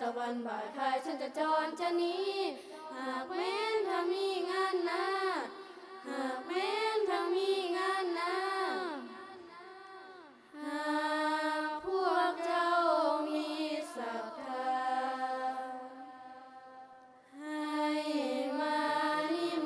ตะวันบ่ายคายฉันจะจรจะหนีหากแม้นถ้ามีงานหน้าหากแม้นถ้ามีงานหน้หาก